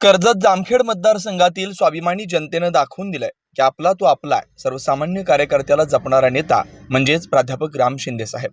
कर्जत जामखेड मतदारसंघातील स्वाभिमानी जनतेनं दाखवून दिलंय की आपला तो आपला आहे. सर्वसामान्य कार्यकर्त्याला जपणारा नेता म्हणजेच प्राध्यापक राम शिंदे साहेब.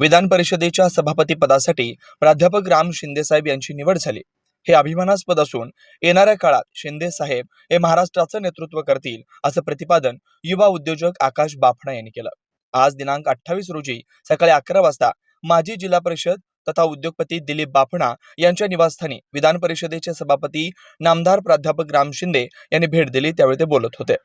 विधान परिषदेच्या सभापती पदासाठी प्राध्यापक राम शिंदे साहेब यांची निवड झाली. हे अभिमानास्पद असून येणाऱ्या काळात शिंदे साहेब हे महाराष्ट्राचं नेतृत्व करतील असं प्रतिपादन युवा उद्योजक आकाश बाफणा यांनी केलं. आज दिनांक अठ्ठावीस रोजी सकाळी अकरा वाजता माजी जिल्हा परिषद तथा उद्योगपती दिलीप बाफणा यांच्या निवासस्थानी विधान परिषदेचे सभापती नामदार प्राध्यापक राम शिंदे यांनी भेट दिली. त्यावेळी ते बोलत होते.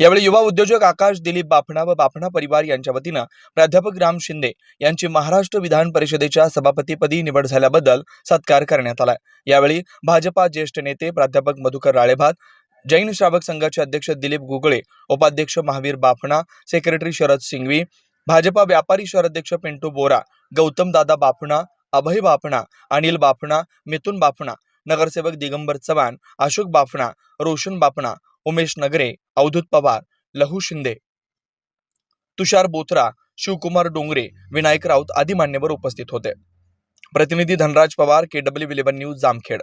यावेळी युवा उद्योजक आकाश दिलीप बाफणा व बाफणा परिवार यांच्या वतीनं प्राध्यापक राम शिंदे यांची महाराष्ट्र विधान परिषदेच्या सभापतीपदी निवड झाल्याबद्दल सत्कार करण्यात आलाय यावेळी भाजपा ज्येष्ठ नेते प्राध्यापक मधुकर राळेभात जैन श्रावक संघाचे अध्यक्ष दिलीप गुगळे उपाध्यक्ष महावीर बाफणा सेक्रेटरी शरद सिंघवी भाजपा व्यापारी शहराध्यक्ष पिंटू बोरा गौतम दादा बाफणा अभय बाफणा अनिल बाफणा मिथुन बाफणा नगरसेवक दिगंबर चव्हाण अशोक बाफणा रोशन बाफणा उमेश नगरे अवधूत पवार लहू शिंदे. तुषार बोथरा शिवकुमार डोंगरे विनायक राऊत आदी मान्यवर उपस्थित होते. प्रतिनिधी Dhanraj Pawar K W eleven news Jamkhed.